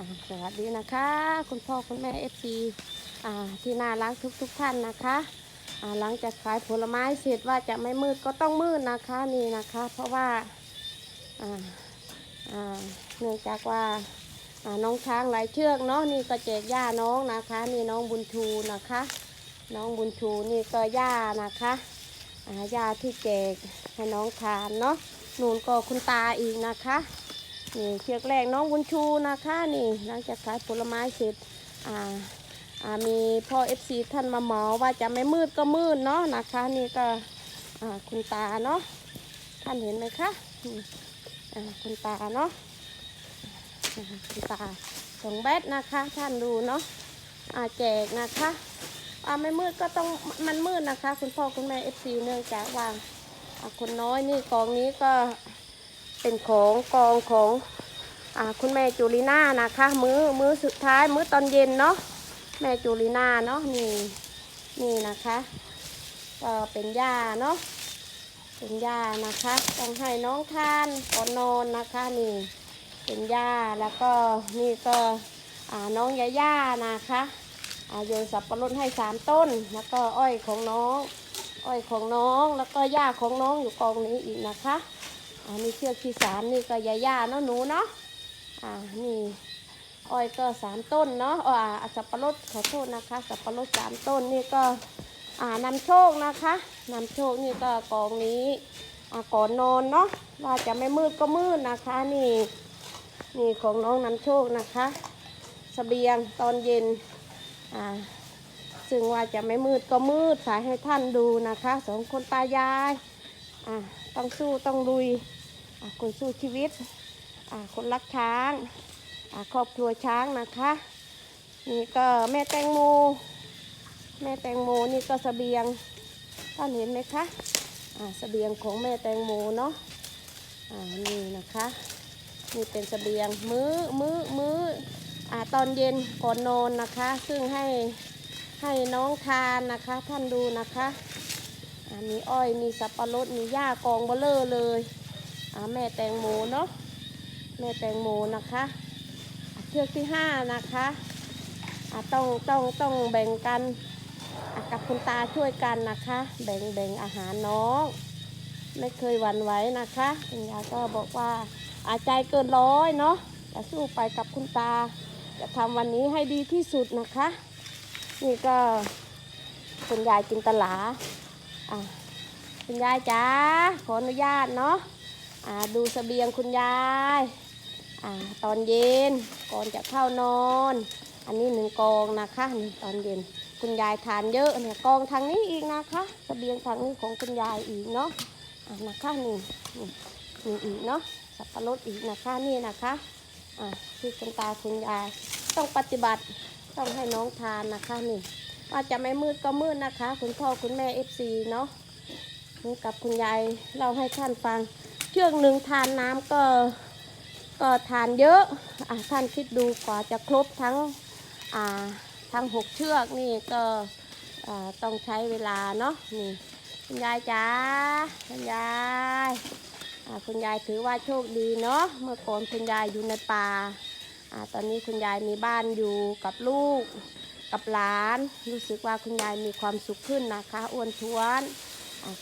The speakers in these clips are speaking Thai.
สวัสดีนะคะ คุณพ่อคุณแม่เอฟซีที่น่ารักทุกทุกๆท่านนะคะอ่าหลังจากขายผลไม้เสร็จว่าจะไม่มืดก็ต้องมืดนะคะนี่นะคะ เพราะว่าเนื่องจากว่าน้องช้างหลายเชือกเนาะนี่ก็แจกหญ้าน้องนะคะนี่น้องบุญชูนะคะ น้องบุญชูนี่ก็หญ้านะคะอ่าหญ้าที่แจกให้น้องทานเนาะนูนก็คุณตาอีกนะคะ นี่เชือกแรกน้องบุญชูนะคะนี่หลังจากขายผลไม้เสร็จอ่าอ่ามีพ่อเอฟซีท่านมาหมาว่าจะไม่มืดก็มืดเนาะนะคะ นี่ก็อ่าคุณตาเนาะท่านเห็นไหมคะอ่าคุณตาเนาะคุณตาสองแบตนะคะ ท่านดูเนาะอ่าแจกนะคะอ่าไม่มืดก็ต้องมันมืดนะคะ คุณพ่อคุณแม่เอฟซีเนื่องจากว่าอ่าคนน้อยนี่กองนี้ก็ เป็นของกองของอคุณแม่จูลีน่านะคะ มื้อมื้อสุดท้ายมื้อตอนเย็นเนาะแม่จูลีน่าเนาะนี่นี่นะคะก็เป็นหญ้าเนาะเป็นหญ้านะคะต้องให้น้องทานก่อนนอนนะคะนี่เป็นหญ้าแล้วก็นี่ก็อ่าน้องยาย่านะคะอาโยนสับปะรดให้สามต้น แล้วก็อ้อยของน้อง อ้อยของน้องแล้วก็หญ้าของน้องอยู่กองนี้อีกนะคะ อันนี้เชือกที่สามนี่ก็ยาย่าเนาะหนูเนาะอ่านี่อ้อยก็สามต้นเนาะอ่าสับปะรดขอโทษนะคะ สับปะรดสามต้นนี่ก็อ่านำโชคนะคะนำโชคนี่ก็กองนี้อ่าก่อนนอนเนาะว่าจะไม่มืดก็มืดนะคะนี่นี่ของน้องนำโชคนะคะสเสบียงตอนเย็นอ่าซึ่งว่าจะไม่มืดก็มืดสายให้ท่านดูนะคะสองคนตายายอ่าต้องสู้ต้องลุย คนสู้ชีวิตคนรักช้างครอบครัวช้างนะคะ นี่ก็แม่แตงโม แม่แตงโมนี่ก็เสบียงท่านเห็นไหมคะอ่าเสบียงของแม่แตงโมเนาะอ่านี่นะคะนี่เป็นเสบียงมื้อมื้อมื้ออตอนเย็นก่อนนอนนะคะ ซึ่งให้ให้น้องทานนะคะ ท่านดูนะคะมีอ้อยมีสับปะรดมีหญ้ากองเบลเลอร์เลย แม่แตงโมเนาะแม่แตงโมนะคะเชือกที่ห้านะคะต้องต้องต้องแบ่งกันกับคุณตาช่วยกันนะคะ แบ่งแบ่งอาหารน้อง ไม่เคยหวั่นไหวนะคะคุณยายก็บอกว่าอาใจเกินร้อยเนาะจะสู้ไปกับคุณตา จะทำวันนี้ให้ดีที่สุดนะคะ นี่ก็คุณยายจินตลาอะคุณยายจ๋าขออนุญาตเนาะ ดูเสบียงคุณยายอตอนเย็นก่อนจะเข้านอน อันนี้หนึ่งกองนะคะนี่ตอนเย็นคุณยายทานเยอะเนี่ยกองทางนี้อีกนะคะเสบียงทางนี้ของคุณยายอีกเนาะอ่านะคะนี่นี่นี่อีกเนาะสับปะรดอีกนะคะนี่นะคะอ่าที่คุณตาคุณยายต้องปฏิบัติต้องให้น้องทานนะคะนี่ว่าจะไม่มืดก็มืดนะคะ คุณพ่อคุณแม่เอฟซีเนาะกับคุณยายเราให้ท่านฟัง เชือกหนึ่งทานน้ำก็ก็ทานเยอะอะท่านคิดดูกว่าจะครบทั้งอ่าทั้งหกเชือกนี่ก็อ่าต้องใช้เวลาเนาะนี่คุณยายจ๋าคุณยายอ่าคุณยายถือว่าโชคดีเนาะเมื่อก่อนคุณยายอยู่ในป่าอ่าตอนนี้คุณยายมีบ้านอยู่กับลูกกับหลาน รู้สึกว่าคุณยายมีความสุขขึ้นนะคะอ้วนท้วน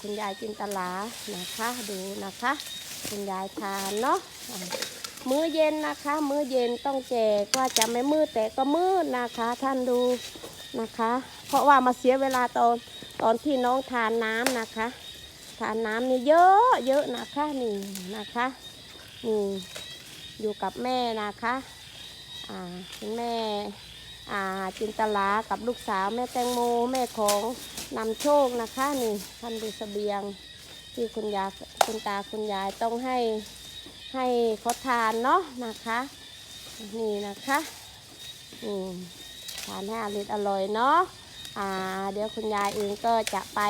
คุณยายจินตลานะคะดูนะคะ คุณยายทานเนาะอ่ามื้อเย็นนะคะ มื้อเย็นต้องแจกว่าจะไม่มืดแต่ก็มืดนะคะ ท่านดูนะคะ เพราะว่ามาเสียเวลาตอนตอนที่น้องทานน้ำนะคะ ทานน้ำนี่เยอะเยอะนะคะนี่นะคะนี่อยู่กับแม่นะคะอ่าคุณแม่ จินตลากับลูกสาวแม่แตงโมแม่ของนำโชคนะคะนี่ท่านดูเสบียงที่คุณยายคุณตาคุณยายต้องให้ให้เขาทานเนาะนะคะนี่นะคะอืมทานให้อร่อยอร่อยเนาะอ่าเดี๋ยวคุณยายเองก็จะไป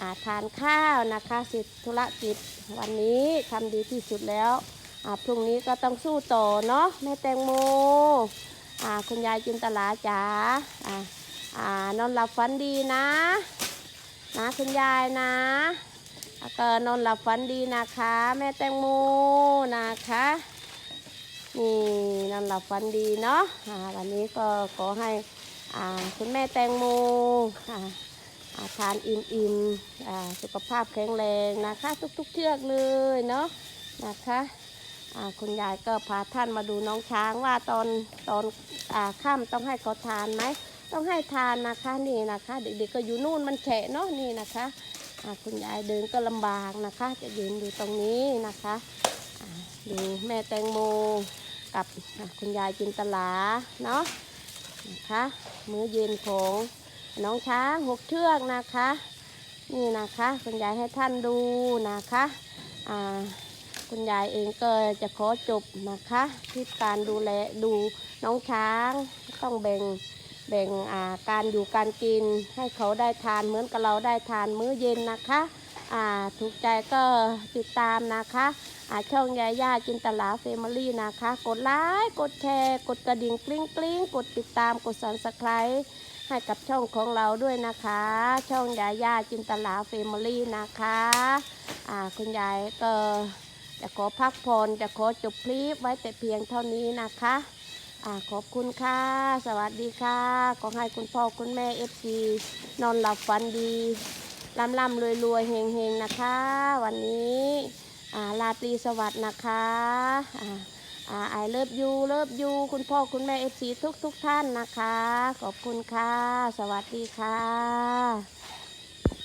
อ่าทานข้าวนะคะสิทธุรกิจวันนี้ทำดีที่สุดแล้วอ่าพรุ่งนี้ก็ต้องสู้ต่อเนาะแม่แตงโม คุณยายจินตลาจ๋าอ่าอ่านอนหลับฝันดีนะ นะคุณยายนะก็นอนหลับฝันดีนะคะ แม่แตงโมนะคะนี่นอนหลับฝันดีเนาะอ่าวันนี้ก็ขอให้อ่าคุณแม่แตงโมอ่าอาทานอิ่มๆอ่าสุขภาพแข็งแรงนะคะ ทุกๆเชือกเลยเนาะนะคะ คุณยายก็พาท่านมาดูน้องช้างว่าตอนตอนอ่าค่ำต้องให้เขาทานไหมต้องให้ทานนะคะนี่นะคะ เด็กๆก็อยู่นู่นมันแฉะเนาะนี่นะคะคุณยายเดินก็ลำบากนะคะ จะยืนอยู่ตรงนี้นะคะดูแม่แตงโมกับคุณยายจินตลาเนาะนะคะมื้อเย็นของน้องช้างหกเชือกนะคะ นี่นะคะ คุณยายให้ท่านดูนะคะอ่า คุณยายเองก็จะขอจบนะคะที่การดูแลดูน้องช้างต้องแบ่งแบ่งาการอยู่การกิน ให้เขาได้ทานเหมือนกับเราได้ทานมื้อเย็นนะคะถูกใจก็ติดตามนะคะอาช่องยาย่าจินตลาเฟมิลี่นะคะ กดไลค์กดแชร์กดกระดิ่งกลิ้งกลิ้งกดติดตามกดสันสไครให้กับช่องของเราด้วยนะคะ ช่องยาย่าจินตลาเฟมิลี่นะคะคุณยายก็ จะขอพักผ่อนจะขอจบคลิปไว้แต่เพียงเท่านี้นะคะอ่าขอบคุณค่ะ สวัสดีค่ะขอให้คุณพ่อคุณแม่เอฟซีนอนหลับฝันดีร่ำร่ำรวยรวยเฮงเฮงนะคะ วันนี้อ่าลาตรีสวัสดิ์นะคะอ่าอ่าไอเลิฟยูเลิฟยูคุณพ่อคุณแม่เอฟซีทุกทุกท่านนะคะ ขอบคุณค่ะ สวัสดีค่ะ